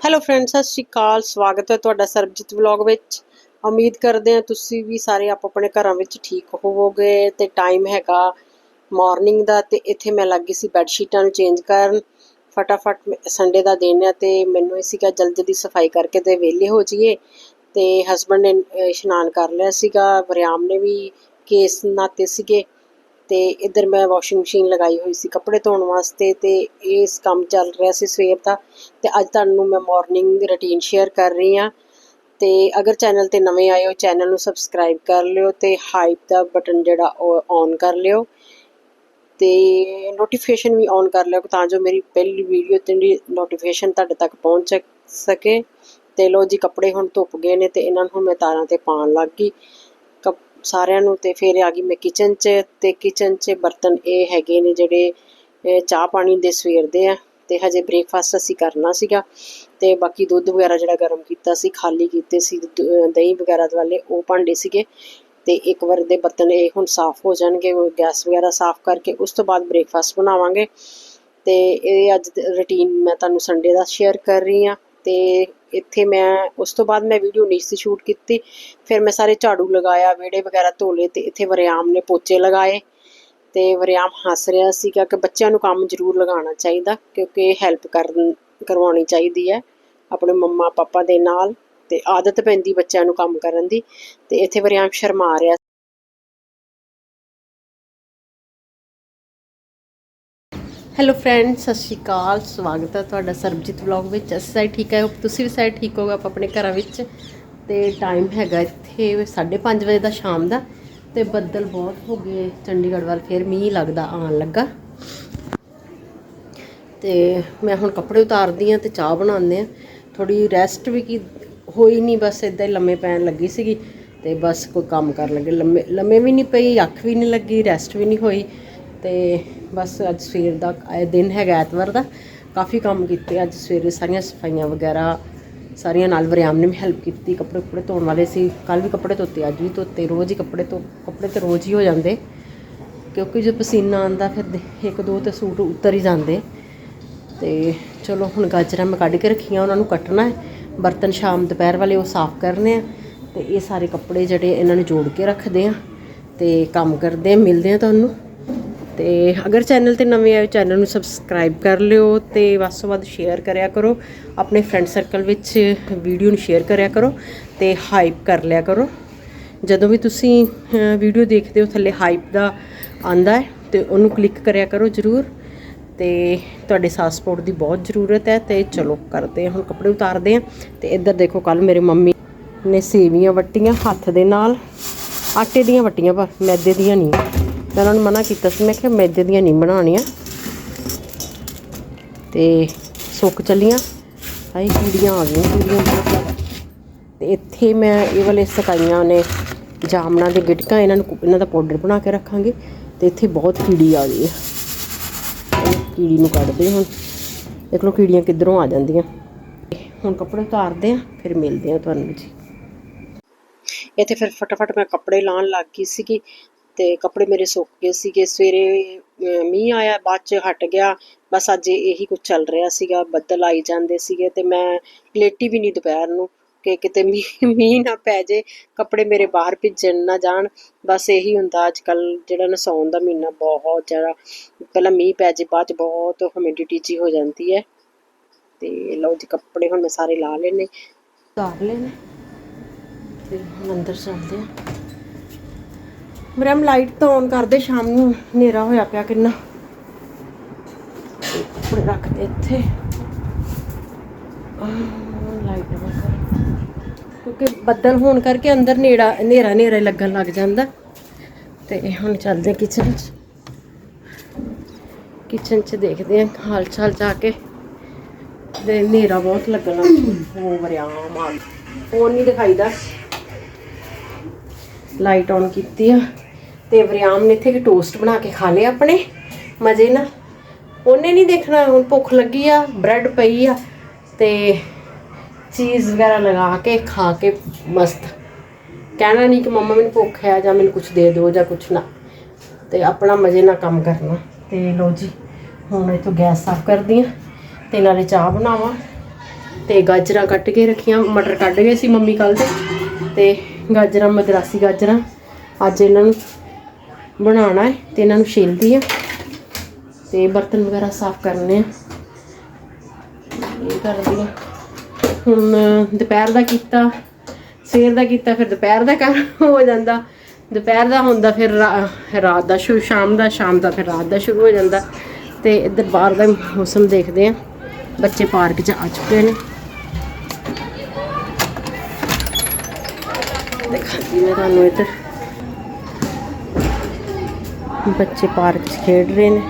Hello friends ਸਤਿ ਸ਼੍ਰੀ ਅਕਾਲ। ਸਵਾਗਤ ਹੈ ਤੁਹਾਡਾ ਸਰਬਜੀਤ ਵਲੌਗ ਵਿੱਚ। ਉਮੀਦ ਕਰਦੇ ਹਾਂ ਤੁਸੀਂ ਵੀ ਸਾਰੇ ਆਪ ਆਪਣੇ ਘਰਾਂ ਵਿੱਚ ਠੀਕ ਹੋਵੋਗੇ ਤੇ ਟਾਈਮ ਹੈਗਾ ਮਾਰਨਿੰਗ ਦਾ ਤੇ ਇੱਥੇ ਮੈਂ ਲੱਗੀ ਸੀ ਬੈੱਡ ਸ਼ੀਟਾਂ ਨੂੰ ਚੇਂਜ ਕਰਨ। ਫਟਾਫਟ ਸੰਡੇ ਦਾ ਦਿਨ ਹੈ ਤੇ ਮੈਨੂੰ ਇਹ ਸੀਗਾ ਜਲਦੀ ਜਲਦੀ ਸਫ਼ਾਈ ਕਰਕੇ ਤੇ ਵਿਹਲੇ ਹੋ ਜਾਈਏ। ਤੇ ਹਸਬੰਡ ਨੇ ਇਸ਼ਨਾਨ ਕਰ ਲਿਆ ਸੀਗਾ। ਵਰਿਆਮ ਨੇ ਵੀ ਕੇਸ ਨਾਤੇ ਸੀਗੇ। ਤੇ ਇੱਧਰ ਮੈਂ ਵਾਸ਼ਿੰਗ ਮਸ਼ੀਨ ਲਗਾਈ ਹੋਈ ਸੀ ਕੱਪੜੇ ਧੋਣ ਵਾਸਤੇ ਤੇ ਇਸ ਕੰਮ ਚੱਲ ਰਿਹਾ ਸੀ ਸਵੇਰ ਦਾ ਤੇ ਅੱਜ ਤੁਹਾਨੂੰ ਮੈਂ ਮਾਰਨਿੰਗ ਰੁਟੀਨ ਸ਼ੇਅਰ ਕਰ ਰਹੀ ਹਾਂ। ਤੇ ਅਗਰ ਚੈਨਲ ਤੇ ਨਵੇਂ ਆਏ ਹੋ ਚੈਨਲ ਨੂੰ ਸਬਸਕ੍ਰਾਈਬ ਕਰ ਲਿਓ ਤੇ ਹਾਈਪ ਦਾ ਬਟਨ ਜਿਹੜਾ ਉਹ ਔਨ ਕਰ ਲਿਓ ਤੇ ਨੋਟੀਫਿਕੇਸ਼ਨ ਵੀ ਔਨ ਕਰ ਲਿਓ ਤਾਂ ਜੋ ਮੇਰੀ ਪਹਿਲੀ ਵੀਡੀਓ ਦੀ ਨੋਟੀਫਿਕੇਸ਼ਨ ਤੁਹਾਡੇ ਤੱਕ ਪਹੁੰਚ ਸਕੇ। ਤੇ ਲੋ ਜੀ, ਕੱਪੜੇ ਹੁਣ ਧੁੱਪ ਗਏ ਨੇ ਤੇ ਇਹਨਾਂ ਨੂੰ ਮੈਂ ਤਾਰਾਂ ਤੇ ਪਾਉਣ ਲੱਗ ਗਈ। ਸਾਰਿਆਂ ਨੂੰ ਤੇ ਫਿਰ ਆ ਗਈ ਮੈਂ ਕਿਚਨ 'ਚ ਤੇ ਕਿਚਨ 'ਚ ਬਰਤਨ ਇਹ ਹੈਗੇ ਨੇ ਜਿਹੜੇ ਚਾਹ ਪਾਣੀ ਦੇ ਸਵੇਰ ਦੇ ਆ ਤੇ ਹਜੇ ਬ੍ਰੇਕਫਾਸਟ ਅਸੀਂ ਕਰਨਾ ਸੀਗਾ ਤੇ ਬਾਕੀ ਦੁੱਧ ਵਗੈਰਾ ਜਿਹੜਾ ਗਰਮ ਕੀਤਾ ਸੀ, ਖਾਲੀ ਕੀਤੇ ਸੀ ਦਹੀਂ ਵਗੈਰਾ ਵਾਲੇ ਉਹ ਭਾਂਡੇ ਸੀਗੇ ਤੇ ਇੱਕ ਵਾਰ ਦੇ ਬਰਤਨ ਇਹ ਹੁਣ ਸਾਫ਼ ਹੋ ਜਾਣਗੇ, ਉਹ ਗੈਸ ਵਗੈਰਾ ਸਾਫ਼ ਕਰਕੇ ਉਸ ਤੋਂ ਬਾਅਦ ਬ੍ਰੇਕਫਾਸਟ ਬਣਾਵਾਂਗੇ ਤੇ ਇਹ ਅੱਜ ਰੁਟੀਨ ਮੈਂ ਤੁਹਾਨੂੰ ਸੰਡੇ ਦਾ ਸ਼ੇਅਰ ਕਰ ਰਹੀ ਹਾਂ ਤੇ ਇੱਥੇ ਮੈਂ ਉਸ ਤੋਂ ਬਾਅਦ ਮੈਂ ਵੀਡੀਓ ਨਹੀਂ ਸੀ ਸ਼ੂਟ ਕੀਤੀ। ਫਿਰ ਮੈਂ ਸਾਰੇ ਝਾੜੂ ਲਗਾਇਆ, ਵਿਹੜੇ ਵਗੈਰਾ ਧੋਲੇ ਤੇ ਇੱਥੇ ਵਰਿਆਮ ਨੇ ਪੋਚੇ ਲਗਾਏ ਤੇ ਵਰਿਆਮ ਹੱਸ ਰਿਹਾ ਸੀਗਾ ਕਿ ਬੱਚਿਆਂ ਨੂੰ ਕੰਮ ਜ਼ਰੂਰ ਲਗਾਉਣਾ ਚਾਹੀਦਾ ਕਿਉਂਕਿ ਹੈਲਪ ਕਰਨ, ਕਰਵਾਉਣੀ ਚਾਹੀਦੀ ਹੈ ਆਪਣੇ ਮੰਮਾ ਪਾਪਾ ਦੇ ਨਾਲ ਤੇ ਆਦਤ ਪੈਂਦੀ ਬੱਚਿਆਂ ਨੂੰ ਕੰਮ ਕਰਨ ਦੀ ਤੇ ਇੱਥੇ ਵਰਿਆਮ ਸ਼ਰਮਾ ਰਿਹਾ ਹੈਲੋ ਫਰੈਂਡ ਸਤਿ ਸ਼੍ਰੀ ਅਕਾਲ, ਸਵਾਗਤ ਹੈ ਤੁਹਾਡਾ ਸਰਬਜੀਤ ਵਲੌਗ ਵਿੱਚ। ਅਸੀਂ ਸਾਰੇ ਠੀਕ ਹੈ ਤੁਸੀਂ ਵੀ ਸਾਰੇ ਠੀਕ ਹੋਗੇ ਆਪ ਆਪਣੇ ਘਰਾਂ ਵਿੱਚ। ਤੇ ਟਾਈਮ ਹੈਗਾ ਇੱਥੇ 5:30 ਵਜੇ ਦਾ ਸ਼ਾਮ ਦਾ। ਤੇ ਬੱਦਲ ਬਹੁਤ ਹੋ ਗਏ, ਚੰਡੀਗੜ੍ਹ ਵੱਲ ਫਿਰ ਮੀਂਹ ਲੱਗਦਾ, ਆਉਣ ਲੱਗਾ। ਤੇ ਮੈਂ ਹੁਣ ਕੱਪੜੇ ਉਤਾਰਦੀ ਆ ਤੇ ਚਾਹ ਬਣਾਉਂਦੇ ਆ। ਥੋੜੀ ਰੈਸਟ ਵੀ ਕੀ ਹੋਈ ਨਹੀਂ, ਬਸ ਇਦਾਂ ਹੀ ਲੰਮੇ ਪੈਣ ਲੱਗੀ ਸੀਗੀ। ਤੇ ਬਸ ਕੋਈ ਕੰਮ ਕਰਨ ਲੱਗੇ। ਲੰਮੇ ਲੰਮੇ ਵੀ ਨਹੀਂ ਪਈ, ਅੱਖ ਵੀ ਨਹੀਂ ਲੱਗੀ ਰੈਸਟ ਵੀ ਨਹੀਂ ਹੋਈ। ਤੇ ਬਸ ਅੱਜ ਸਵੇਰ ਦਾ, ਇਹ ਦਿਨ ਹੈਗਾ ਐਤਵਾਰ ਦਾ। ਕਾਫੀ ਕੰਮ ਕੀਤੇ ਅੱਜ ਸਵੇਰੇ ਸਾਰੀਆਂ ਸਫਾਈਆਂ ਵਗੈਰਾ, ਸਾਰੀਆਂ ਨਾਲ ਵਰਿਆਮ ਨੇ ਵੀ ਹੈਲਪ ਕੀਤੀ। ਕੱਪੜੇ ਕੁਪੜੇ ਧੋਣ ਵਾਲੇ ਸੀ ਕੱਲ ਵੀ ਕੱਪੜੇ ਧੋਤੇ, ਅੱਜ ਵੀ ਧੋਤੇ, ਰੋਜ਼ ਹੀ ਕੱਪੜੇ ਧੋ, ਕੱਪੜੇ ਤੇ ਰੋਜ਼ ਹੀ ਹੋ ਜਾਂਦੇ। ਕਿਉਂਕਿ ਜੇ ਪਸੀਨਾ ਆਂਦਾ ਫਿਰ ਇੱਕ ਦੋ ਤੇ ਸੂਟ ਉਤਰ ਹੀ ਜਾਂਦੇ। ਤੇ ਚਲੋ ਹੁਣ ਗਾਜਰਾਂ ਮੈਂ ਕੱਢ ਕੇ ਰੱਖੀਆਂ, ਉਹਨਾਂ ਨੂੰ ਕੱਟਣਾ ਹੈ। ਬਰਤਨ ਸ਼ਾਮ ਦੁਪਹਿਰ ਵਾਲੇ ਉਹ ਸਾਫ਼ ਕਰਨੇ ਆ। ਤੇ ਇਹ ਸਾਰੇ ਕੱਪੜੇ ਜਿਹੜੇ ਇਹਨਾਂ ਨੂੰ ਜੋੜ ਕੇ ਰੱਖਦੇ ਆ। ਤੇ ਕੰਮ ਕਰਦੇ ਆ, ਮਿਲਦੇ ਆ ਤੁਹਾਨੂੰ। ਤੇ ਅਗਰ ਚੈਨਲ ਤੇ ਨਵੇਂ ਆਏ ਚੈਨਲ ਨੂੰ ਸਬਸਕ੍ਰਾਈਬ ਕਰ ਲਿਓ ਤੇ ਵੱਧ ਤੋਂ ਵੱਧ ਸ਼ੇਅਰ ਕਰਿਆ ਕਰੋ। ਆਪਣੇ ਫਰੈਂਡ ਸਰਕਲ ਵਿੱਚ ਵੀਡੀਓ ਨੂੰ ਸ਼ੇਅਰ ਕਰਿਆ ਕਰੋ ਤੇ ਹਾਈਪ ਕਰ ਲਿਆ ਕਰੋ। ਜਦੋਂ ਵੀ ਤੁਸੀਂ ਵੀਡੀਓ ਦੇਖਦੇ ਹੋ, ਥੱਲੇ ਹਾਈਪ ਦਾ ਆਂਦਾ ਹੈ ਤੇ ਉਹਨੂੰ ਕਲਿੱਕ ਕਰਿਆ ਕਰੋ ਜਰੂਰ। ਤੇ ਤੁਹਾਡੇ ਸਾਥ ਸਪੋਰਟ ਦੀ ਬਹੁਤ ਜ਼ਰੂਰਤ ਹੈ ਤੇ ਚਲੋ ਕਰਦੇ ਹਾਂ, ਹੁਣ ਕੱਪੜੇ ਉਤਾਰਦੇ ਹਾਂ ਤੇ ਇੱਧਰ ਦੇਖੋ ਕੱਲ ਮੇਰੇ ਮੰਮੀ ਨੇ ਸੇਵੀਆਂ ਵੱਟੀਆਂ ਹੱਥ ਦੇ ਨਾਲ, ਆਟੇ ਦੀਆਂ ਵੱਟੀਆਂ ਪਰ ਮੈਦੇ ਦੀਆਂ ਨਹੀਂ। ਮੈਂ ਉਹਨਾਂ ਨੂੰ ਮਨਾ ਕੀਤਾ ਸੀ। ਮੈਂ ਕਿਹਾ ਮੈਦੇ ਦੀਆਂ ਨਹੀਂ ਬਣਾਉਣੀਆਂ। ਤੇ ਸੁੱਕ ਚੱਲੀਆਂ। ਆਈ ਕੀੜੀਆਂ ਆ ਗਈਆਂ, ਕੀੜੀਆਂ ਤੇ ਇੱਥੇ ਮੈਂ ਇਹ ਵਾਲੇ ਸਕਾਈਆਂ ਨੇ ਜਾਮਣਾ ਦੇ ਗਿਟਕਾਂ, ਇਹਨਾਂ ਨੂੰ ਇਹਨਾਂ ਦਾ ਪਾਊਡਰ ਬਣਾ ਕੇ ਰੱਖਾਂਗੇ। ਤੇ ਇੱਥੇ ਬਹੁਤ ਕੀੜੀ ਆ ਗਈ ਹੈ ਕੀੜੀ ਨੂੰ ਕੱਢਦੇ ਹੁਣ ਦੇਖ ਲਓ ਕੀੜੀਆਂ ਕਿੱਧਰੋਂ ਆ ਜਾਂਦੀਆਂ। ਹੁਣ ਕੱਪੜੇ ਉਤਾਰਦੇ ਆ ਫਿਰ ਮਿਲਦੇ ਆ ਤੁਹਾਨੂੰ ਜੀ। ਇੱਥੇ ਫਿਰ ਫਟਾਫਟ ਮੈਂ ਕੱਪੜੇ ਲਾਉਣ ਲੱਗ ਗਈ ਸੀਗੀ। ਤੇ ਕੱਪੜੇ ਮੇਰੇ ਸੁੱਕ ਗਏ ਸੀਗੇ। ਸਵੇਰੇ ਮੀਂਹ ਆਇਆ, ਬਾਅਦ ਚ ਹਟ ਗਿਆ। ਬਸ ਅੱਜ ਇਹੀ ਕੁਝ ਚੱਲ ਰਿਹਾ ਸੀਗਾ, ਬੱਦਲ ਆਈ ਜਾਂਦੇ ਸੀਗੇ ਤੇ ਮੈਂ ਲੇਟੀ ਵੀ ਨਹੀਂ ਦੁਪਹਿਰ ਨੂੰ ਕਿ ਕਿਤੇ ਮੀਂਹ ਮੀਂਹ ਨਾ ਪੈ ਜੇ, ਕੱਪੜੇ ਮੇਰੇ ਬਾਹਰ ਭਿੱਜਣ ਨਾ ਜਾਣ। ਬਸ ਇਹੀ ਹੁੰਦਾ ਅੱਜ ਕੱਲ ਜਿਹੜਾ ਨਸੌਣ ਦਾ ਮਹੀਨਾ ਬਹੁਤ ਜ਼ਿਆਦਾ, ਪਹਿਲਾਂ ਮੀਂਹ ਪੈ ਜੇ, ਬਾਅਦ ਚ ਬਹੁਤ ਹਿਊਮਿਡਿਟੀ ਜੀ ਹੋ ਜਾਂਦੀ ਹੈ। ਤੇ ਲਓ ਜੀ, ਕੱਪੜੇ ਹੁਣ ਮੈਂ ਸਾਰੇ ਲਾ ਲੈਨੇ ਉਤਾਰ ਲੈਨੇ ਤੇ ਅੰਦਰ ਚੱਲਦੇ ਆ ਮਰਮ ਲਾਈਟ ਤਾਂ ਔਨ ਕਰਦੇ, ਸ਼ਾਮ ਨੂੰ ਹਨੇਰਾ ਹੋਇਆ ਪਿਆ ਕਿੰਨਾ। ਕੱਪੜੇ ਰੱਖਦੇ ਇੱਥੇ। ਲਾਈਟ ਬੰਦ ਕਿਉਂਕਿ ਬੱਦਲ ਹੋਣ ਕਰਕੇ ਅੰਦਰ ਨੇੜਾ, ਹਨੇਰਾ ਹਨੇਰਾ ਲੱਗਣ ਲੱਗ ਜਾਂਦਾ। ਤੇ ਹੁਣ ਚੱਲਦੇ ਕਿਚਨ 'ਚ। ਕਿਚਨ 'ਚ ਦੇਖਦੇ ਆ ਹਾਲ ਚਾਲ ਜਾ ਕੇ। ਤੇ ਹਨੇਰਾ ਬਹੁਤ ਲੱਗਣਾ ਉਹ ਵਰਿਆਮ ਆ ਫੋਨ ਨਹੀਂ ਦਿਖਾਈਦਾ। ਲਾਈਟ ਔਨ ਕੀਤੀ ਆ। ਤੇ ਵਰਿਆਮ ਨੇ ਇੱਥੇ ਕਿ ਟੋਸਟ ਬਣਾ ਕੇ ਖਾ ਲਿਆ ਆਪਣੇ। ਮਜ਼ੇ ਨਾਲ। ਉਹਨੇ ਨਹੀਂ ਦੇਖਣਾ, ਹੁਣ ਭੁੱਖ ਲੱਗੀ ਆ ਬ੍ਰੈਡ ਪਈ ਆ ਤੇ ਚੀਜ਼ ਵਗੈਰਾ ਲਗਾ ਕੇ ਖਾ ਕੇ ਮਸਤ। ਕਹਿਣਾ ਨਹੀਂ ਕਿ ਮੰਮਾ ਮੈਨੂੰ ਭੁੱਖ ਹੈ ਜਾਂ ਮੈਨੂੰ ਕੁਝ ਦੇ ਦਿਓ ਜਾਂ ਕੁਝ ਨਾ। ਤੇ ਆਪਣਾ ਮਜ਼ੇ ਨਾਲ ਕੰਮ ਕਰਨਾ। ਤੇ ਲੋ ਜੀ, ਹੁਣ ਇਥੋਂ ਗੈਸ ਸਾਫ਼ ਕਰਦੀ ਆ ਤੇ ਨਾਲੇ ਚਾਹ ਬਣਾਵਾਂ। ਤੇ ਗਾਜਰਾਂ ਕੱਟ ਕੇ ਰੱਖੀਆਂ, ਮਟਰ ਕੱਢ ਗਏ ਸੀ ਮੰਮੀ ਕੱਲ ਦੇ। ਤੇ ਗਾਜਰਾਂ, ਮਦਰਾਸੀ ਗਾਜਰਾਂ। ਅੱਜ ਇਹਨਾਂ ਨੂੰ ਬਣਾਉਣਾ ਹੈ ਤੇ ਇਹਨਾਂ ਨੂੰ ਛਿਲਦੀ ਆ ਤੇ ਬਰਤਨ ਵਗੈਰਾ ਸਾਫ਼ ਕਰਨੇ ਆ। ਇਹ ਕਰਦੀ ਆ ਹੁਣ ਦੁਪਹਿਰ ਦਾ ਕੀਤਾ, ਸਵੇਰ ਦਾ ਕੀਤਾ, ਫਿਰ ਦੁਪਹਿਰ ਦਾ ਕਰ ਹੋ ਜਾਂਦਾ। ਦੁਪਹਿਰ ਦਾ ਹੁੰਦਾ, ਫਿਰ ਰਾਤ ਦਾ ਸ਼ੁਰੂ ਸ਼ਾਮ ਦਾ ਸ਼ਾਮ ਦਾ ਫਿਰ ਰਾਤ ਦਾ ਸ਼ੁਰੂ ਹੋ ਜਾਂਦਾ। ਤੇ ਇੱਧਰ ਬਾਹਰ ਦਾ ਮੌਸਮ ਦੇਖਦੇ ਆ ਬੱਚੇ ਪਾਰਕ 'ਚ ਆ ਚੁੱਕੇ ਨੇ। ਦਿਖਾਉਂਦੀ ਮੈਂ ਤੁਹਾਨੂੰ ਇੱਧਰ। ਬੱਚੇ ਪਾਰਕ 'ਚ ਖੇਡ ਰਹੇ ਨੇ।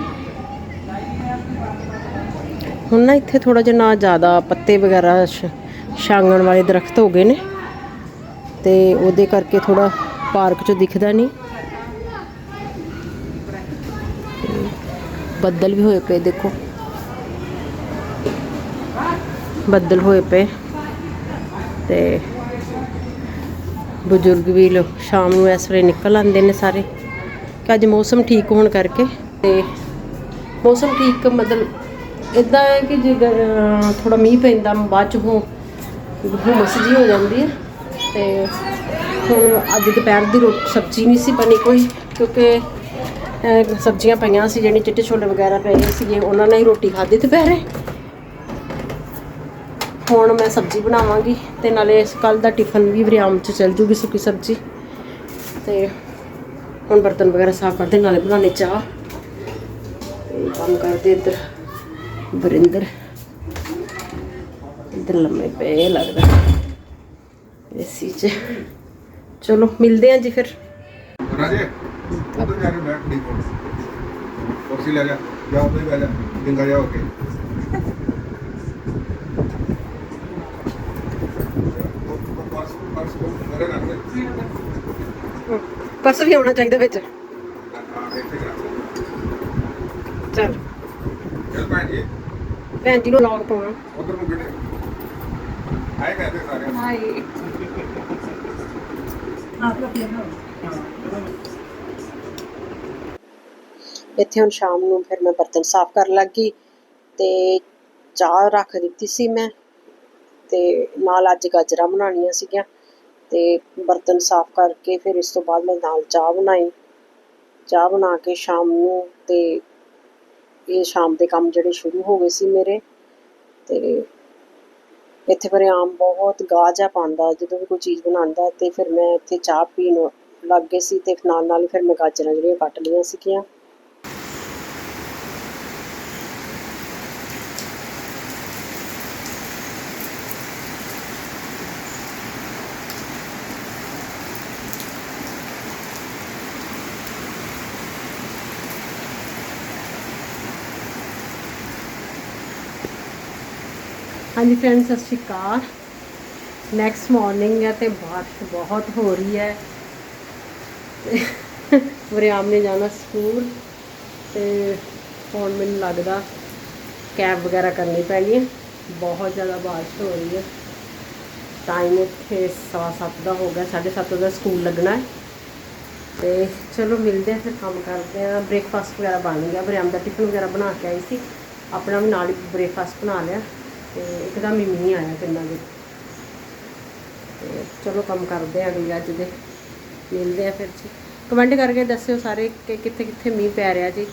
ਹੁਣ ਨਾ ਇੱਥੇ ਥੋੜਾ ਜਿਹਾ ਨਾ ਜ਼ਿਆਦਾ ਪੱਤੇ ਵਗੈਰਾ ਸ਼- ਛਾਂਗਣ ਵਾਲੇ ਦਰਖਤ ਹੋ ਗਏ ਨੇ। ਤੇ ਉਹਦੇ ਕਰਕੇ ਥੋੜਾ ਪਾਰਕ 'ਚੋਂ ਦਿਖਦਾ ਨਹੀਂ। ਬੱਦਲ ਵੀ ਹੋਏ ਪਏ ਦੇਖੋ। ਬੱਦਲ ਹੋਏ ਪਏ। ਤੇ ਬਜ਼ੁਰਗ ਵੀ ਲੋ ਸ਼ਾਮ ਨੂੰ ਇਸ ਵੇਲੇ ਨਿਕਲ ਆਉਂਦੇ ਨੇ ਸਾਰੇ। ਕਿ ਅੱਜ ਮੌਸਮ ਠੀਕ ਹੋਣ ਕਰਕੇ ਤੇ ਮੌਸਮ ਠੀਕ ਮਤਲਬ ਇਦਾਂ ਹੈ ਕਿ ਜੇ ਥੋੜਾ ਮੀਂਹ ਪੈਂਦਾ, ਬਾਅਦ ਚ ਹੋ, ਹੁਮਸ ਜੀ ਹੋ ਜਾਂਦੀ ਹੈ ਤੇ ਹੁਣ ਅੱਜ ਦੁਪਹਿਰ ਦੀ ਰੋਟੀ, ਸਬਜ਼ੀ ਨਹੀਂ ਸੀ ਬਣੀ ਕੋਈ ਕਿਉਂਕਿ ਸਬਜ਼ੀਆਂ ਪਈਆਂ ਸੀ ਜਿਹੜੀ ਚਿੱਟੇ ਛੋਲੇ ਵਗੈਰਾ ਪਏ ਸੀਗੇ, ਉਹਨਾਂ ਨਾਲ ਹੀ ਰੋਟੀ ਖਾਧੀ ਦੁਪਹਿਰੇ। ਹੁਣ ਮੈਂ ਸਬਜ਼ੀ ਬਣਾਵਾਂਗੀ ਤੇ ਨਾਲੇ ਇਸ ਕੱਲ ਦਾ ਟਿਫਨ ਵੀ ਵਰਿਆਮ ਚ ਚੱਲ ਜੂਗੀ ਸੁੱਕੀ ਸਬਜ਼ੀ ਤੇ ਹੁਣ ਬਰਤਨ ਵਗੈਰਾ ਸਾਫ਼ ਕਰਦੇ ਨਾਲੇ ਬਣਾਉਣੇ ਚਾਹ। ਤੇ ਕੰਮ ਕਰਦੇ ਇੱਧਰ ਬਰਿੰਦਰ ਇੱਧਰ ਲੰਮੇ ਪਏ ਲੱਗਦਾ ਏਸੀ ਚ। ਚਲੋ ਮਿਲਦੇ ਆਂ ਜੀ ਫਿਰ। ਰਾਜੇ ਉਧਰ ਜਾ ਕੇ ਬੈਠ ਖੜੀ ਕੋਲ। ਕੁਰਸੀ ਲੈ ਜਾ ਜਾ ਉੱਧਰ ਬਹਿ ਜਾ ਡਿੰਗਾ ਜਾ ਹੋ ਕੇ। ਪਰਸ ਪਰਸ ਕੋ ਮੇਰੇ ਨਾਲ ਦੇ ਪਰਸ ਵੀ ਆਉਣਾ ਚਾਹੀਦਾ ਵਿੱਚ। ਚਲ। ਚੱਲ ਭੈਣ ਜੀ। ਭੈਣ ਜੀ ਨੂੰ ਲੌਗ ਪਾਉਣਾ। ਉਧਰ ਨੂੰ ਕਿਹੜੇ ਆਏ ਕਹਦੇ ਸਾਰੇ। ਹਾਏ। ਇੱਥੇ ਹੁਣ ਸ਼ਾਮ ਨੂੰ ਫਿਰ ਮੈਂ ਬਰਤਨ ਸਾਫ਼ ਕਰਨ ਲੱਗੀ ਤੇ ਚਾਹ ਰੱਖ ਦਿੱਤੀ ਸੀ ਮੈਂ ਤੇ ਨਾਲ ਅੱਜ ਗਾਜਰਾਂ ਬਣਾਉਣੀਆਂ ਸੀਗੀਆਂ। ਤੇ ਬਰਤਨ ਸਾਫ਼ ਕਰਕੇ ਫਿਰ ਇਸ ਤੋਂ ਬਾਅਦ ਮੈਂ ਨਾਲ ਚਾਹ ਬਣਾਈ। ਚਾਹ ਬਣਾ ਕੇ ਸ਼ਾਮ ਨੂੰ ਤੇ ਇਹ ਸ਼ਾਮ ਦੇ ਕੰਮ ਜਿਹੜੇ ਸ਼ੁਰੂ ਹੋ ਗਏ ਸੀ ਮੇਰੇ ਤੇ ਇੱਥੇ ਪਰ ਆਮ ਬਹੁਤ ਗਾਜਾ ਪਾਉਂਦਾ, ਜਦੋਂ ਵੀ ਕੋਈ ਚੀਜ਼ ਬਣਾਉਂਦਾ ਤੇ ਫਿਰ ਮੈਂ ਇੱਥੇ ਚਾਹ ਪੀਣ ਲੱਗ ਗਈ ਸੀ ਤੇ ਨਾਲ ਨਾਲ ਫਿਰ ਮੈਂ ਗਾਜਰਾਂ ਜਿਹੜੀਆਂ ਕੱਟ ਲਈਆਂ ਸੀਗੀਆਂ। ਹਾਂਜੀ ਫਰੈਂਡਸ ਸਤਿ ਸ਼੍ਰੀ ਅਕਾਲ। ਨੈਕਸਟ ਮਾਰਨਿੰਗ ਹੈ ਤੇ ਬਾਰਿਸ਼ ਬਹੁਤ ਹੋ ਰਹੀ ਹੈ। ਤੇ ਵਰਿਆਮ ਨੇ ਜਾਣਾ ਸਕੂਲ ਤੇ ਹੁਣ ਮੈਨੂੰ ਲੱਗਦਾ ਕੈਬ ਵਗੈਰਾ ਕਰਨੀ ਪੈਣੀ ਹੈ। ਬਹੁਤ ਜ਼ਿਆਦਾ ਬਾਰਿਸ਼ ਹੋ ਰਹੀ ਹੈ। ਟਾਈਮ ਇੱਥੇ ਸਵਾ ਸੱਤ ਦਾ ਹੋ ਗਿਆ, ਸਾਢੇ ਸੱਤ ਦਾ ਸਕੂਲ ਲੱਗਣਾ ਹੈ। ਤੇ ਚਲੋ ਮਿਲਦੇ ਆ ਫਿਰ, ਕੰਮ ਕਰਦੇ ਆ ਬ੍ਰੇਕਫਾਸਟ ਵਗੈਰਾ ਬਣ ਗਿਆ। ਵਰਿਆਮ ਦਾ ਟਿਫਨ ਵਗੈਰਾ ਬਣਾ ਕੇ ਆਈ ਸੀ। ਆਪਣਾ ਵੀ ਨਾਲ ਹੀ ਬ੍ਰੇਕਫਾਸਟ ਬਣਾ ਲਿਆ। ਤੇ ਇੱਕਦਮ ਹੀ ਮੀਂਹ ਆਇਆ ਪਿੰਡਾਂ ਦੇ। ਤੇ ਚਲੋ ਕੰਮ ਕਰਦੇ ਆ ਅਗਲੀ ਅੱਜ ਦੇ। ਮਿਲਦੇ ਆ ਫਿਰ ਜੀ। ਕਮੈਂਟ ਕਰਕੇ ਦੱਸਿਓ ਸਾਰੇ ਕਿ ਕਿੱਥੇ ਕਿੱਥੇ ਮੀਂਹ ਪੈ ਰਿਹਾ ਜੀ।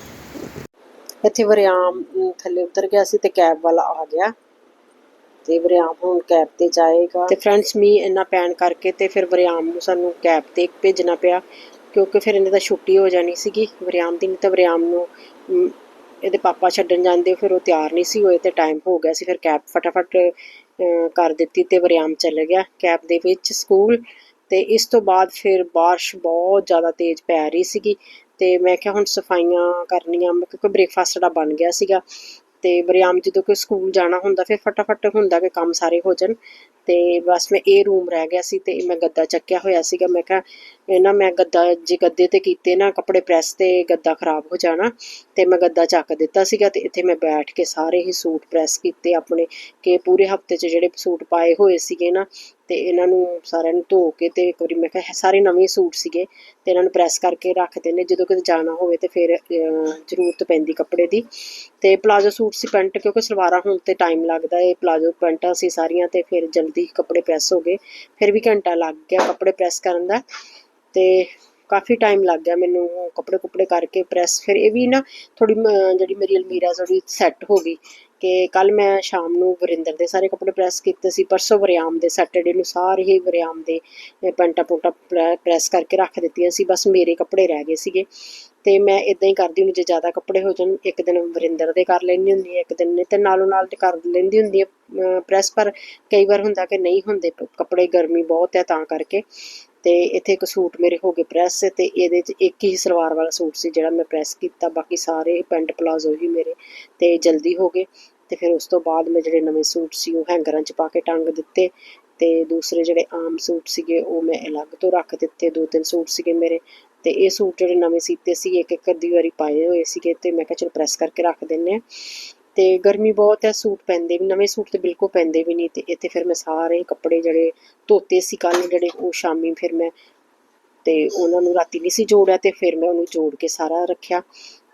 ਇੱਥੇ ਵਰਿਆਮ ਥੱਲੇ ਉਤਰ ਗਿਆ ਸੀ ਤੇ ਕੈਬ ਵਾਲਾ ਆ ਗਿਆ। ਤੇ ਵਰਿਆਮ ਹੁਣ ਕੈਬ ਤੇ ਜਾਏਗਾ। ਤੇ ਫਰੈਂਡਸ, ਮੀਂਹ ਇੰਨਾ ਪੈਣ ਕਰਕੇ ਤੇ ਫਿਰ ਵਰਿਆਮ ਨੂੰ ਸਾਨੂੰ ਕੈਬ ਤੇ ਭੇਜਣਾ ਪਿਆ। ਕਿਉਂਕਿ ਫਿਰ ਇਹਨਾਂ ਦਾ ਛੁੱਟੀ ਹੋ ਜਾਣੀ ਸੀਗੀ। ਵਰਿਆਮ ਦੀ ਨਹੀਂ ਤਾਂ ਵਰਿਆਮ ਨੂੰ ਇਹਦੇ ਪਾਪਾ ਛੱਡਣ ਜਾਂਦੇ, ਫਿਰ ਉਹ ਤਿਆਰ ਨਹੀਂ ਸੀ ਹੋਏ ਤੇ ਟਾਈਮ ਹੋ ਗਿਆ ਸੀ, ਫਿਰ ਕੈਬ ਫਟਾਫਟ ਕਰ ਦਿੱਤੀ ਤੇ ਵਰਿਆਮ ਚਲੇ ਗਿਆ ਕੈਬ ਦੇ ਵਿੱਚ ਸਕੂਲ ਤੇ ਇਸ ਤੋਂ ਬਾਅਦ ਫਿਰ ਬਾਰਿਸ਼ ਬਹੁਤ ਜ਼ਿਆਦਾ ਤੇਜ਼ ਪੈ ਰਹੀ ਸੀਗੀ ਤੇ ਮੈਂ ਕਿਹਾ ਹੁਣ ਸਫਾਈਆਂ ਕਰਨੀਆਂ ਕਿਉਂਕਿ ਬ੍ਰੇਕਫਾਸਟ ਸਾਡਾ ਬਣ ਗਿਆ ਸੀਗਾ ਤੇ ਵਰਿਆਮ ਜਦੋਂ ਕੋਈ ਸਕੂਲ ਜਾਣਾ ਹੁੰਦਾ, ਫਿਰ ਫਟਾਫਟ ਹੁੰਦਾ ਕਿ ਕੰਮ ਸਾਰੇ ਹੋ ਜਾਣ ਤੇ ਬਸ ਮੈਂ ਇਹ ਰੂਮ ਰਹਿ ਗਿਆ ਸੀ ਤੇ ਮੈਂ ਗੱਦਾ ਚੱਕਿਆ ਹੋਇਆ ਸੀਗਾ। ਮੈਂ ਕਿਹਾ, ਇਹ ਨਾ ਮੈਂ ਗੱਦਾ, ਜੇ ਗੱਦੇ ਤੇ ਕੀਤੇ ਨਾ ਕੱਪੜੇ ਪ੍ਰੈਸ ਤੇ ਗੱਦਾ ਖਰਾਬ ਹੋ ਜਾਣਾ, ਤੇ ਮੈਂ ਗੱਦਾ ਚੱਕ ਦਿੱਤਾ ਸੀਗਾ ਤੇ ਇੱਥੇ ਮੈਂ ਬੈਠ ਕੇ ਸਾਰੇ ਹੀ ਸੂਟ ਪ੍ਰੈਸ ਕੀਤੇ ਆਪਣੇ ਕਿ ਪੂਰੇ ਹਫ਼ਤੇ 'ਚ ਜਿਹੜੇ ਸੂਟ ਪਾਏ ਹੋਏ ਸੀਗੇ ਨਾ, ਤੇ ਇਹਨਾਂ ਨੂੰ ਸਾਰਿਆਂ ਨੂੰ ਧੋ ਕੇ ਤੇ ਇੱਕ ਵਾਰੀ ਮੈਂ ਕਿਹਾ ਸਾਰੇ ਨਵੇਂ ਸੂਟ ਸੀਗੇ, ਤੇ ਇਹਨਾਂ ਨੂੰ ਪ੍ਰੈਸ ਕਰਕੇ ਰੱਖਦੇ ਨੇ ਜਦੋਂ ਕਿਤੇ ਜਾਣਾ ਹੋਵੇ ਤੇ ਫਿਰ ਜ਼ਰੂਰਤ ਪੈਂਦੀ ਕੱਪੜੇ ਦੀ। ਤੇ ਪਲਾਜ਼ੋ ਸੂਟ ਸੀ ਪੈਂਟ ਕਿਉਂਕਿ ਸਲਵਾਰਾਂ ਹੁਣ ਤੇ ਟਾਈਮ ਲੱਗਦਾ ਏ। ਪਲਾਜ਼ੋ ਪੈਂਟਾਂ ਸੀ ਸਾਰੀਆਂ ਤੇ ਫਿਰ ਜਲਦੀ ਕੱਪੜੇ ਪ੍ਰੈਸ ਹੋ ਗਏ। ਫਿਰ ਵੀ ਘੰਟਾ ਲੱਗ ਗਿਆ ਕੱਪੜੇ ਪ੍ਰੈਸ ਕਰਨ ਦਾ ਤੇ ਕਾਫੀ ਟਾਈਮ ਲੱਗ ਗਿਆ ਮੈਨੂੰ ਕੱਪੜੇ ਕੁਪੜੇ ਕਰਕੇ ਪ੍ਰੈਸ ਫਿਰ ਇਹ ਵੀ ਨਾ ਥੋੜੀ ਜਿਹੜੀ ਮੇਰੀ ਅਲਮੀਰਾ ਥੋੜੀ ਸੈੱਟ ਹੋ ਗਈ ਕਿ ਕੱਲ ਮੈਂ ਸ਼ਾਮ ਨੂੰ ਵਰਿੰਦਰ ਦੇ ਸਾਰੇ ਕੱਪੜੇ ਪ੍ਰੈਸ ਕੀਤੇ ਸੀ ਪਰਸੋਂ ਵਰਿਆਮ ਦੇ ਸੈਟਰਡੇ ਨੂੰ ਸਾਰੇ ਹੀ ਵਰਿਆਮ ਦੇ ਅਹ, ਪੈਂਟਾਂ ਪ੍ਰੈਸ ਕਰਕੇ ਰੱਖ ਦਿੱਤੀਆਂ ਸੀ ਬਸ ਮੇਰੇ ਕੱਪੜੇ ਰਹਿ ਗਏ ਸੀਗੇ। ਤੇ ਮੈਂ ਇਦਾਂ ਹੀ ਕਰਦੀ ਹੁੰਦੀ ਜੇ ਜ਼ਿਆਦਾ ਕੱਪੜੇ ਹੋ ਜਾਣ, ਇੱਕ ਦਿਨ ਵਰਿੰਦਰ ਦੇ ਕਰ ਲੈਂਦੀ ਹੁੰਦੀ ਹਾਂ, ਇੱਕ ਦਿਨ ਨਹੀਂ ਤੇ ਨਾਲੋਂ ਨਾਲ ਕਰ ਲੈਂਦੀ ਹੁੰਦੀ ਆ ਪ੍ਰੈਸ, ਪਰ ਕਈ ਵਾਰ ਹੁੰਦਾ ਕਿ ਨਹੀਂ ਹੁੰਦੇ ਕੱਪੜੇ ਗਰਮੀ ਬਹੁਤ ਹੈ ਤਾਂ ਕਰਕੇ ਤੇ ਇੱਥੇ ਇੱਕ ਸੂਟ ਮੇਰੇ ਹੋ ਗਏ ਪ੍ਰੈਸ ਤੇ ਇਹਦੇ 'ਚ ਇੱਕ ਹੀ ਸਲਵਾਰ ਵਾਲਾ ਸੂਟ ਸੀ ਜਿਹੜਾ ਮੈਂ ਪ੍ਰੈਸ ਕੀਤਾ, ਬਾਕੀ ਸਾਰੇ ਪੈਂਟ ਪਲਾਜ਼ੋ ਹੀ ਮੇਰੇ ਤੇ ਜਲਦੀ ਹੋ ਗਏ ਤੇ ਫਿਰ ਉਸ ਤੋਂ ਬਾਅਦ ਮੈਂ ਜਿਹੜੇ ਨਵੇਂ ਸੂਟ ਸੀ ਉਹ ਹੈਂਗਰਾਂ 'ਚ ਪਾ ਕੇ ਟੰਗ ਦਿੱਤੇ ਤੇ ਦੂਸਰੇ ਜਿਹੜੇ ਆਮ ਸੂਟ ਸੀਗੇ ਉਹ ਮੈਂ ਅਲੱਗ ਤੋਂ ਰੱਖ ਦਿੱਤੇ, ਦੋ ਤਿੰਨ ਸੂਟ ਸੀਗੇ ਮੇਰੇ ਤੇ ਇਹ ਸੂਟ ਜਿਹੜੇ ਨਵੇਂ ਸੀਤੇ ਸੀ, ਇੱਕ ਇੱਕ ਅੱਧੀ ਵਾਰੀ ਪਾਏ ਹੋਏ ਸੀਗੇ ਤੇ ਮੈਂ ਕਿਹਾ ਚਲੋ ਪ੍ਰੈਸ ਕਰਕੇ ਰੱਖ ਦਿੰਨੇ ਆ ਤੇ ਗਰਮੀ ਬਹੁਤ ਹੈ, ਸੂਟ ਪੈਂਦੇ ਵੀ, ਨਵੇਂ ਸੂਟ ਤੇ ਬਿਲਕੁਲ ਪੈਂਦੇ ਵੀ ਨਹੀਂ ਤੇ ਇੱਥੇ ਫਿਰ ਮੈਂ ਸਾਰੇ ਕੱਪੜੇ ਜਿਹੜੇ ਧੋਤੇ ਸੀ ਕੱਲ ਜਿਹੜੇ, ਉਹ ਸ਼ਾਮੀ ਫਿਰ ਮੈਂ ਤੇ ਉਹਨਾਂ ਨੂੰ ਰਾਤੀ ਨਹੀਂ ਸੀ ਜੋੜਿਆ ਤੇ ਫਿਰ ਮੈਂ ਉਹਨੂੰ ਜੋੜ ਕੇ ਸਾਰਾ ਰੱਖਿਆ।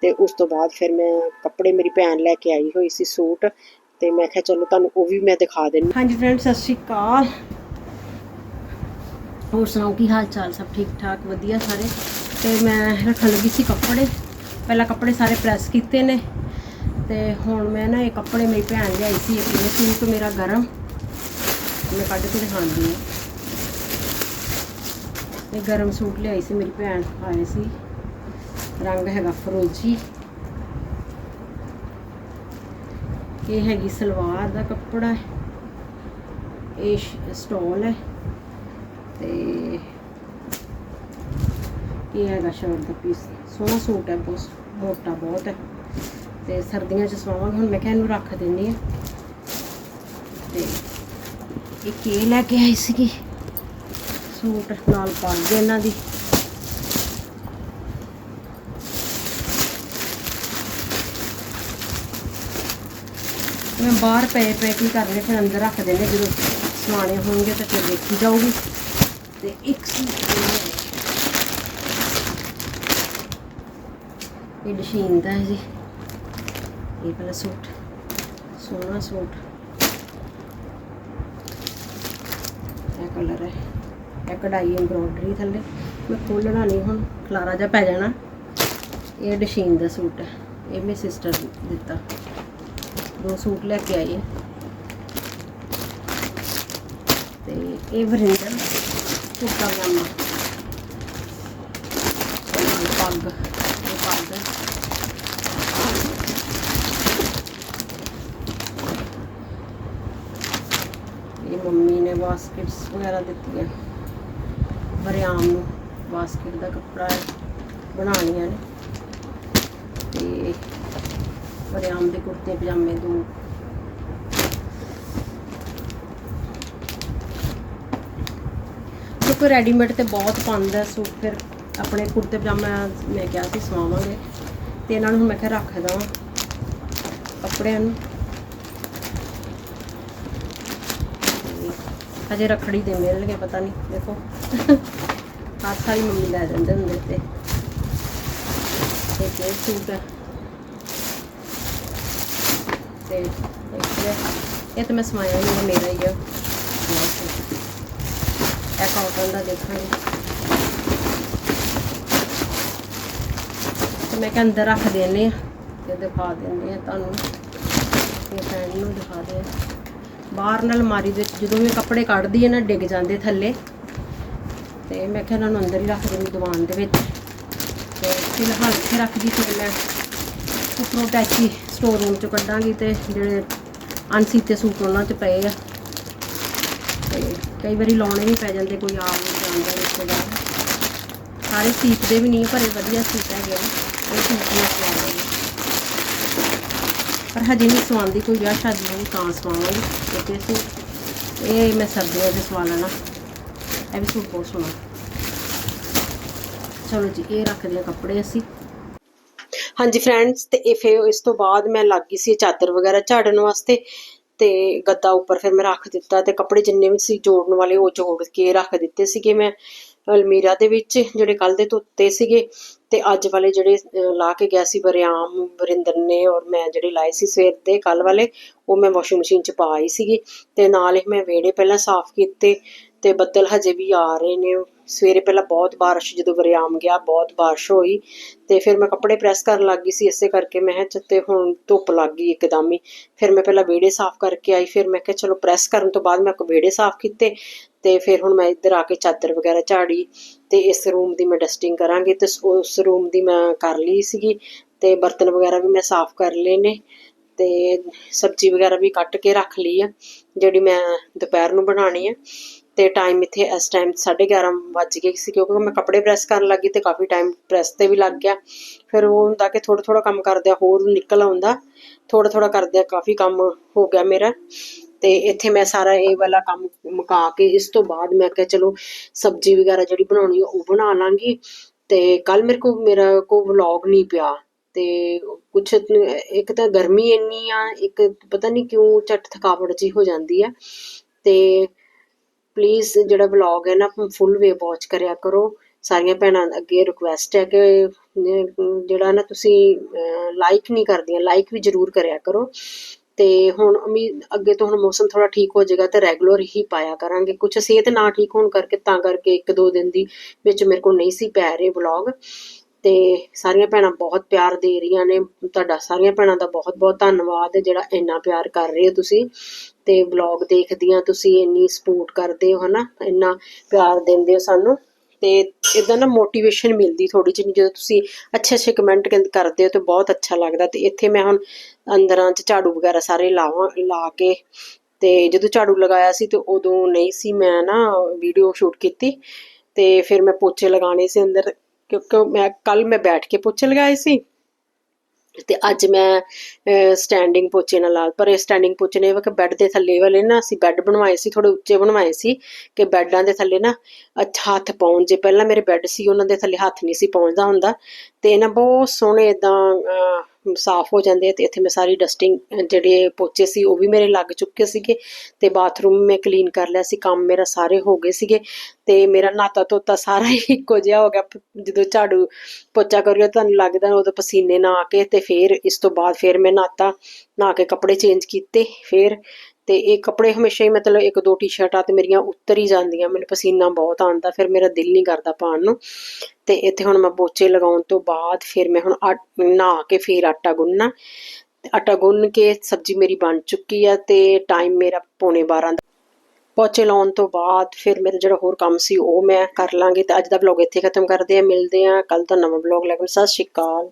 ਤੇ ਉਸ ਤੋਂ ਬਾਅਦ ਫਿਰ ਮੈਂ ਕੱਪੜੇ ਮੇਰੀ ਭੈਣ ਲੈ ਕੇ ਆਈ ਹੋਈ ਸੀ ਸੂਟ ਤੇ ਮੈਂ ਕਿਹਾ ਚਲੋ ਤੁਹਾਨੂੰ ਉਹ ਵੀ ਮੈਂ ਦਿਖਾ ਦਿੰਨੀ ਹਾਂਜੀ ਫਰੈਂਡ ਸਤਿ ਸ਼੍ਰੀ ਅਕਾਲ। ਹੋਰ ਸੁਣਾਓ, ਕੀ ਹਾਲ ਚਾਲ? ਸਭ ਠੀਕ ਠਾਕ ਵਧੀਆ ਸਾਰੇ? ਤੇ ਮੈਂ ਰੱਖਣ ਲੱਗੀ ਸੀ ਕੱਪੜੇ। ਪਹਿਲਾਂ ਕੱਪੜੇ ਸਾਰੇ ਪ੍ਰੈਸ ਕੀਤੇ ਨੇ ਤੇ ਹੁਣ ਮੈਂ ਨਾ ਇਹ ਕੱਪੜੇ ਮੇਰੀ ਭੈਣ ਲਿਆਈ ਸੀ, ਇੱਕ ਇਹ ਸੂਟ ਮੇਰਾ ਗਰਮ। ਮੈਂ ਕੱਢ ਕੇ ਦਿਖਾਉਂਦੀ ਹਾਂ। ਇਹ ਗਰਮ ਸੂਟ ਲਿਆਈ ਸੀ ਮੇਰੀ ਭੈਣ, ਆਏ ਸੀ। ਰੰਗ ਹੈਗਾ ਫਰੋਜੀ। ਇਹ ਹੈਗੀ ਸਲਵਾਰ ਦਾ ਕੱਪੜਾ। ਇਹ ਸਟੋਲ ਹੈ। ਤੇ ਇਹ ਹੈਗਾ ਸ਼ਰਟ ਦਾ ਪੀਸ ਸੋਹਣਾ ਸੂਟ ਹੈ, ਬਹੁਤ ਮੋਟਾ ਬਹੁਤ ਹੈ। ਤੇ ਸਰਦੀਆਂ 'ਚ ਸਵਾਵਾਂਗੇ, ਹੁਣ ਮੈਂ ਕਿਹਾ ਇਹਨੂੰ ਰੱਖ ਦਿੰਨੀ ਆ ਤੇ ਇਹ ਇਹ ਲੈ ਕੇ ਆਈ ਸੀਗੀ, ਸੂਟ ਨਾਲ ਪੱਗ ਇਹਨਾਂ ਦੀ। ਮੈਂ ਬਾਹਰ ਪਏ ਪਏ ਕੀ ਕਰਨੇ ਫਿਰ ਅੰਦਰ ਰੱਖ ਦਿੰਦੇ ਜਦੋਂ ਸਵਾਣੇ ਹੋਣਗੇ ਤਾਂ ਫਿਰ ਦੇਖੀ ਜਾਊਗੀ। ਤੇ ਇੱਕ ਸੂਟ ਇਹ ਹੈ। ਦਾ ਹੈ ਜੀ। ਇਹ ਵਾਲਾ ਸੂਟ, ਸੋਹਣਾ ਸੂਟ। ਇਹ ਕਲਰ ਹੈ। ਇਹ ਕਢਾਈ ਐਮਬ੍ਰੋਇਡਰੀ ਥੱਲੇ। ਮੈਂ ਖੋਲਣਾ ਨਹੀਂ ਹੁਣ, ਖਲਾਰਾ ਜਿਹਾ ਪੈ ਜਾਣਾ। ਇਹ ਡਸ਼ੀਨ ਦਾ ਸੂਟ ਹੈ। ਇਹ ਮੇਰੀ ਸਿਸਟਰ ਦਿੱਤਾ। ਦੋ ਸੂਟ ਲੈ ਕੇ ਆਈ ਹੈ। ਤੇ ਇਹ ਵਰਿੰਦਰ ਕੁੱਤਾ ਪਜਾਮਾ ਨਾਲ ਪੱਗ ਇਹ ਪੱਗ ਹੈ। ਇਹ ਮੰਮੀ ਨੇ ਬਾਸਕਟਸ ਵਗੈਰਾ ਦਿੱਤੀਆਂ। ਵਰਿਆਮ ਨੂੰ ਬਾਸਕਟ ਦਾ ਕੱਪੜਾ ਬਣਾਉਣੀਆਂ ਨੇ। ਤੇ ਵਰਿਆਮ ਦੇ ਕੁੜਤੇ, ਪਜਾਮੇ ਦੋ। ਕਿਉਂਕਿ ਰੈਡੀਮੇਡ ਤੇ ਬਹੁਤ ਪਾਉਂਦਾ ਸੂਟ ਫਿਰ ਆਪਣੇ ਕੁੜਤੇ, ਪਜਾਮਾ ਮੈਂ ਕਿਹਾ ਸੀ ਸਵਾਵਾਂਗੇ। ਤੇ ਇਹਨਾਂ ਨੂੰ ਮੈਂ ਕਿਹਾ ਰੱਖ ਦਵਾਂ ਕੱਪੜਿਆਂ ਨੂੰ। ਅਜੇ ਰੱਖੜੀ ਦੇ ਮਿਲਣਗੇ, ਪਤਾ ਨਹੀਂ, ਦੇਖੋ। ਹਰ ਸਾਲ ਹੀ ਮੰਮੀ ਲੈ ਜਾਂਦੇ ਹੁੰਦੇ ਤੇ। ਤੇ ਇਹ ਸੂਟ ਹੈ ਤੇ ਇਹ- ਤਾਂ ਮੈਂ ਸਮਾਇਆ ਨਹੀਂ ਮੇਰਾ ਹੀ ਆ। ਇਹ ਕਾਟਨ ਦਾ ਦੇਖਾਂਗੇ ਤੇ ਮੈਂ ਕਿਹਾ ਅੰਦਰ ਰੱਖ ਦਿੰਨੇ ਆ, ਤੇ ਦਿਖਾ ਦਿੰਦੇ ਆ ਤੁਹਾਨੂੰ। ਇਹ ਫਰੈਂਡ ਨੂੰ ਦਿਖਾ ਦੇ ਬਾਹਰ ਨਾਲ ਮਾਰੀ ਦੇ ਜਦੋਂ ਮੈਂ ਕੱਪੜੇ ਕੱਢਦੀ ਹੈ ਨਾ, ਡਿੱਗ ਜਾਂਦੇ ਥੱਲੇ। ਤੇ ਮੈਂ ਕਿਹਾ ਇਹਨਾਂ ਨੂੰ ਅੰਦਰ ਹੀ ਰੱਖ ਦਿੰਦੀ ਦੀਵਾਨ ਦੇ ਵਿੱਚ। ਤੇ ਫਿਲਹਾਲ ਇੱਥੇ ਰੱਖਦੀ ਫਿਰ ਮੈਂ। ਉੱਪਰੋਂ ਟੈਚੀ ਸਟੋਰ ਰੂਮ ਚੋਂ ਕੱਢਾਂਗੀ ਤੇ ਜਿਹੜੇ ਅਣਸੀਤੇ ਸੂਟ ਉਹਨਾਂ 'ਚ ਪਏ ਆ। ਤੇ ਕਈ ਵਾਰੀ ਲਾਉਣੇ ਵੀ ਪੈ ਜਾਂਦੇ, ਕੋਈ ਆ ਨਹੀਂ ਜਾਂਦਾ ਰਿਸ਼ਤੇਦਾਰ। ਸਾਰੇ ਸੀਪਦੇ ਵੀ ਨਹੀਂ ਪਰ ਇਹ ਵਧੀਆ ਸੂਟ ਹੈਗੇ ਆ। ਇਹ ਸੂਟ ਮੈਂ ਸਵਾ ਪਰ ਹਜੇ ਨਹੀਂ ਸਵਾਉਂਦੀ ਕੋਈ ਵਿਆਹ, ਸ਼ਾਦੀ ਹੋਈ ਤਾਂ ਸਵਾਵਾਂਗੀ। ਕਿਉਂਕਿ ਅਸੀਂ ਇਹ ਮੈਂ ਸਰਦੀਆਂ 'ਚ ਸਵਾ ਲੈਣਾ। ਇਹ ਵੀ ਸੂਟ ਬਹੁਤ ਸੋਹਣਾ। ਚਲੋ ਜੀ, ਇਹ ਰੱਖਦੇ ਆ ਕੱਪੜੇ ਅਸੀਂ। ਹਾਂਜੀ ਫਰੈਂਡਸ ਤੇ ਇਹ ਫਿਰ ਇਸ ਤੋਂ ਬਾਅਦ ਮੈਂ ਲੱਗ ਗਈ ਸੀ ਚਾਦਰ ਵਗੈਰਾ ਝਾੜਨ ਵਾਸਤੇ। ਤੇ ਗੱਦਾ ਉੱਪਰ ਫਿਰ ਮੈਂ ਰੱਖ ਦਿੱਤਾ ਤੇ ਕੱਪੜੇ ਜਿੰਨੇ ਵੀ ਸੀ ਜੋੜਨ ਵਾਲੇ ਉਹ ਜੋੜ ਕੇ ਰੱਖ ਦਿੱਤੇ ਸੀਗੇ ਮੈਂ। ਅਲਮੀਰਾ ਦੇ ਵਿੱਚ, ਜਿਹੜੇ ਕੱਲ ਦੇ ਧੋਤੇ ਸੀਗੇ। ਤੇ ਅੱਜ ਵਾਲੇ ਜਿਹੜੇ ਅਹ, ਲਾ ਕੇ ਗਿਆ ਸੀ ਵਰਿਆਮ ਵਰਿੰਦਰ ਨੇ ਔਰ ਮੈਂ ਜਿਹੜੇ ਲਾਏ ਸੀ ਸਵੇਰ ਦੇ ਕੱਲ ਵਾਲੇ ਉਹ ਮੈਂ ਵਾਸ਼ਿੰਗ ਮਸ਼ੀਨ ਚ ਪਾ ਆਈ ਸੀਗੀ ਤੇ ਨਾਲ ਹੀ ਮੈਂ ਵਿਹੜੇ ਪਹਿਲਾਂ ਸਾਫ਼ ਕੀਤੇ ਤੇ ਬੱਦਲ ਹਜੇ ਵੀ ਆ ਰਹੇ ਨੇ। ਸਵੇਰੇ ਪਹਿਲਾਂ ਬਹੁਤ ਬਾਰਿਸ਼ ਜਦੋਂ ਵਰਿਆਮ ਗਿਆ ਬਹੁਤ ਬਾਰਿਸ਼ ਹੋਈ ਤੇ ਫਿਰ ਮੈਂ ਕੱਪੜੇ ਪ੍ਰੈਸ ਕਰਨ ਲੱਗ ਗਈ ਸੀ ਇਸੇ ਕਰਕੇ ਮੈਂ ਕਿਹਾ ਤੇ ਹੁਣ ਧੁੱਪ ਲੱਗ ਗਈ ਇੱਕਦਮ ਹੀ। ਫਿਰ ਮੈਂ ਪਹਿਲਾਂ ਵਿਹੜੇ ਸਾਫ਼ ਕਰਕੇ ਆਈ ਫਿਰ ਮੈਂ ਕਿਹਾ ਚਲੋ ਪ੍ਰੈਸ ਕਰਨ ਤੋਂ ਬਾਅਦ ਮੈਂ ਕੋ ਵਿਹੜੇ ਸਾਫ਼ ਕੀਤੇ ਤੇ ਫਿਰ ਹੁਣ ਮੈਂ ਇੱਧਰ ਆ ਕੇ ਚਾਦਰ ਵਗੈਰਾ ਝਾੜੀ ਤੇ ਇਸ ਰੂਮ ਦੀ ਮੈਂ ਡਸਟਿੰਗ ਕਰਾਂਗੀ ਤੇ ਉਸ ਰੂਮ ਦੀ ਮੈਂ ਕਰ ਲਈ ਸੀਗੀ ਤੇ ਬਰਤਨ ਵਗੈਰਾ ਵੀ ਮੈਂ ਸਾਫ਼ ਕਰ ਲਏ ਨੇ ਤੇ ਸਬਜ਼ੀ ਵਗੈਰਾ ਵੀ ਕੱਟ ਕੇ ਰੱਖ ਲਈ ਆ, ਜਿਹੜੀ ਮੈਂ ਦੁਪਹਿਰ ਨੂੰ ਬਣਾਣੀ ਆ। ਤੇ ਟਾਈਮ ਇੱਥੇ ਇਸ ਟਾਈਮ 11:30 ਵੱਜ ਗਏ ਸੀ ਕਿਉਂਕਿ ਮੈਂ ਕੱਪੜੇ ਪ੍ਰੈਸ ਕਰਨ ਲੱਗੀ ਤੇ ਕਾਫੀ ਟਾਈਮ ਪ੍ਰੈਸ ਤੇ ਵੀ ਲੱਗ ਗਿਆ। ਫਿਰ ਉਹ ਹੁੰਦਾ ਕਿ ਥੋੜਾ ਥੋੜਾ ਕੰਮ ਕਰਦਿਆਂ ਹੋਰ ਨਿਕਲ ਆਉਂਦਾ ਥੋੜਾ ਥੋੜਾ ਕਰਦਿਆਂ ਕਾਫੀ ਕੰਮ ਹੋ ਗਿਆ ਮੇਰਾ। ਤੇ ਇੱਥੇ ਮੈਂ ਸਾਰਾ ਇਹ ਵਾਲਾ ਕੰਮ ਮੁਕਾ ਕੇ ਇਸ ਤੋਂ ਬਾਅਦ ਮੈਂ ਕਿਹਾ ਚਲੋ ਸਬਜ਼ੀ ਵਗੈਰਾ ਜਿਹੜੀ ਬਣਾਉਣੀ ਉਹ ਬਣਾ ਲਾਂਗੀ। ਤੇ ਕੱਲ ਮੇਰੇ ਕੋ ਮੇਰਾ ਕੋ ਵਲੌਗ ਨਹੀਂ ਪਿਆ। ਤੇ ਕੁਛ ਇੱਕ ਤਾਂ ਗਰਮੀ ਇੰਨੀ ਆ ਇੱਕ ਪਤਾ ਨਹੀਂ ਕਿਉਂ ਝਟ ਥਕਾਵਟ ਜੀ ਹੋ ਜਾਂਦੀ ਆ। ਤੇ ਪਲੀਜ਼ ਜਿਹੜਾ ਵਲੌਗ ਹੈ ਨਾ ਫੁੱਲ ਵੇ ਵਾਚ ਕਰਿਆ ਕਰੋ। ਸਾਰੀਆਂ ਭੈਣਾਂ ਅੱਗੇ ਰਿਕੁਐਸਟ ਹੈ ਕਿ ਅਹ, ਜਿਹੜਾ ਨਾ ਤੁਸੀਂ ਲਾਈਕ ਨਹੀਂ ਕਰਦੀਆਂ ਲਾਈਕ ਵੀ ਜ਼ਰੂਰ ਕਰਿਆ ਕਰੋ। ਤੇ ਹੁਣ ਉਮੀਦ, ਅੱਗੇ ਤੋਂ ਹੁਣ ਮੌਸਮ ਥੋੜਾ ਠੀਕ ਹੋ ਜਾਏਗਾ ਤੇ ਰੈਗੂਲਰ ਹੀ ਪਾਇਆ ਕਰਾਂਗੇ। ਕੁਛ ਸਿਹਤ ਨਾ ਠੀਕ ਹੋਣ ਕਰਕੇ ਤਾਂ ਕਰਕੇ ਇੱਕ ਦੋ ਦਿਨ ਦੀ ਵਿੱਚ ਮੇਰੇ ਕੋਲ ਨਹੀਂ ਸੀ ਪੈ ਰਹੇ ਵਲੌਗ ਤੇ ਸਾਰੀਆਂ ਭੈਣਾਂ ਬਹੁਤ ਪਿਆਰ ਦੇ ਰਹੀਆਂ ਨੇ। ਤੁਹਾਡਾ ਸਾਰੀਆਂ ਭੈਣਾਂ ਦਾ ਬਹੁਤ ਬਹੁਤ ਧੰਨਵਾਦ ਜਿਹੜਾ ਇੰਨਾ ਪਿਆਰ ਕਰ ਰਹੇ ਹੋ ਤੁਸੀਂ। ਤੇ ਵਲੌਗ ਦੇਖਦੀਆਂ ਤੁਸੀਂ, ਇੰਨੀ ਸਪੋਰਟ ਕਰਦੇ ਹੋ ਹਨਾ, ਇੰਨਾ ਪਿਆਰ ਦਿੰਦੇ ਹੋ ਸਾਨੂੰ। ਤੇ ਇਦਾਂ ਨਾ ਮੋਟੀਵੇਸ਼ਨ ਮਿਲਦੀ ਥੋੜੀ ਜਿਹੀ, ਜਦੋਂ ਤੁਸੀਂ ਅੱਛੇ ਅੱਛੇ ਕਮੈਂਟ ਕਰਦੇ ਹੋ ਤੇ ਬਹੁਤ ਅੱਛਾ ਲੱਗਦਾ ਤੇ ਇੱਥੇ ਮੈਂ ਹੁਣ ਅੰਦਰਾਂ ਚ ਝਾੜੂ ਵਗੈਰਾ ਸਾਰੇ ਲਾਵਾਂ, ਲਾ ਕੇ ਤੇ ਜਦੋਂ ਝਾੜੂ ਲਗਾਇਆ ਸੀ ਤੇ ਉਦੋਂ ਨਹੀਂ ਸੀ ਮੈਂ ਨਾ ਵੀਡੀਓ ਸ਼ੂਟ ਕੀਤੀ ਤੇ ਫਿਰ ਮੈਂ ਪੋਚੇ ਲਗਾਣੇ ਸੀ ਅੰਦਰ ਕਿਉਂਕਿ ਮੈਂ ਕੱਲ ਮੈਂ ਬੈਠ ਕੇ ਪੋਚੇ ਲਗਾਏ ਸੀ। ਤੇ ਅੱਜ ਮੈਂ ਸਟੈਂਡਿੰਗ ਪੋਚੇ ਨਾਲ ਲਾ ਪਰ ਇਹ ਸਟੈਂਡਿੰਗ ਪੋਚੇ ਨੇ ਕਿ ਬੈੱਡ ਦੇ ਥੱਲੇ ਵਾਲੇ ਨਾ, ਅਸੀਂ ਬੈੱਡ ਬਣਵਾਏ ਸੀ ਥੋੜੇ ਉੱਚੇ ਬਣਵਾਏ ਸੀ, ਕਿ ਬੈੱਡਾਂ ਦੇ ਥੱਲੇ ਨਾ ਅੱਛਾ ਹੱਥ ਪਾਉਣ ਜੇ, ਪਹਿਲਾਂ ਮੇਰੇ ਬੈੱਡ ਸੀ, ਉਹਨਾਂ ਦੇ ਥੱਲੇ ਹੱਥ ਨਹੀਂ ਸੀ ਪਹੁੰਚਦਾ ਹੁੰਦਾ, ਤੇ ਇਹ ਨਾ ਬਹੁਤ ਸੋਹਣੇ ਇਦਾਂ ਸਾਫ਼ ਹੋ ਜਾਂਦੇ ਤੇ ਇੱਥੇ ਮੈਂ ਸਾਰੀ ਡਸਟਿੰਗ ਜਿਹੜੇ ਪੋਚੇ ਸੀ ਉਹ ਵੀ ਮੇਰੇ ਲੱਗ ਚੁੱਕੇ ਸੀਗੇ ਤੇ ਬਾਥਰੂਮ ਮੈਂ ਕਲੀਨ ਕਰ ਲਿਆ ਸੀ, ਕੰਮ ਮੇਰਾ ਸਾਰੇ ਹੋ ਗਏ ਸੀਗੇ ਤੇ ਮੇਰਾ ਨਾਤਾ ਧੋਤਾ ਸਾਰਾ ਹੀ ਇੱਕੋ ਜਿਹਾ ਹੋ ਗਿਆ ਜਦੋਂ ਝਾੜੂ ਪੋਚਾ ਕਰਿਓ ਤੁਹਾਨੂੰ ਲੱਗਦਾ ਉਦੋਂ ਪਸੀਨੇ ਨਾ ਆ ਕੇ ਤੇ ਫਿਰ ਇਸ ਤੋਂ ਬਾਅਦ ਫਿਰ ਮੈਂ ਨਾਤਾ, ਨਹਾ ਕੇ ਕੱਪੜੇ ਚੇਂਜ ਕੀਤੇ, ਫਿਰ ਤੇ ਇਹ ਕੱਪੜੇ ਹਮੇਸ਼ਾ ਹੀ ਮਤਲਬ ਇੱਕ ਦੋ ਟੀ-ਸ਼ਰਟਾਂ ਤੇ ਮੇਰੀਆਂ ਉੱਤਰ ਹੀ ਜਾਂਦੀਆਂ, ਮੈਨੂੰ ਪਸੀਨਾ ਬਹੁਤ ਆਉਂਦਾ, ਫਿਰ ਮੇਰਾ ਦਿਲ ਨਹੀਂ ਕਰਦਾ ਪਾਉਣ ਨੂੰ। ਤੇ ਇੱਥੇ ਹੁਣ ਮੈਂ ਪੋਚੇ ਲਗਾਉਣ ਤੋਂ ਬਾਅਦ ਫਿਰ ਮੈਂ ਹੁਣ ਨਹਾ ਕੇ ਫਿਰ ਆਟਾ ਗੁੰਨਣਾ। ਤੇ ਆਟਾ ਗੁੰਨ ਕੇ ਸਬਜ਼ੀ ਮੇਰੀ ਬਣ ਚੁੱਕੀ ਆ ਤੇ ਟਾਈਮ ਮੇਰਾ ਪੌਣੇ 12 ਦਾ। ਪੋਚੇ ਲਾਉਣ ਤੋਂ ਬਾਅਦ ਫਿਰ ਮੇਰਾ ਜਿਹੜਾ ਹੋਰ ਕੰਮ ਸੀ ਉਹ ਮੈਂ ਕਰ ਲਾਂਗੀ। ਤੇ ਅੱਜ ਦਾ ਵਲੌਗ ਇੱਥੇ ਖਤਮ ਕਰਦੇ ਆ ਮਿਲਦੇ ਆ ਕੱਲ ਤੋਂ ਨਵਾਂ ਵਲੌਗ ਲੈ ਕੇ ਸਤਿ ਸ਼੍ਰੀ ਅਕਾਲ।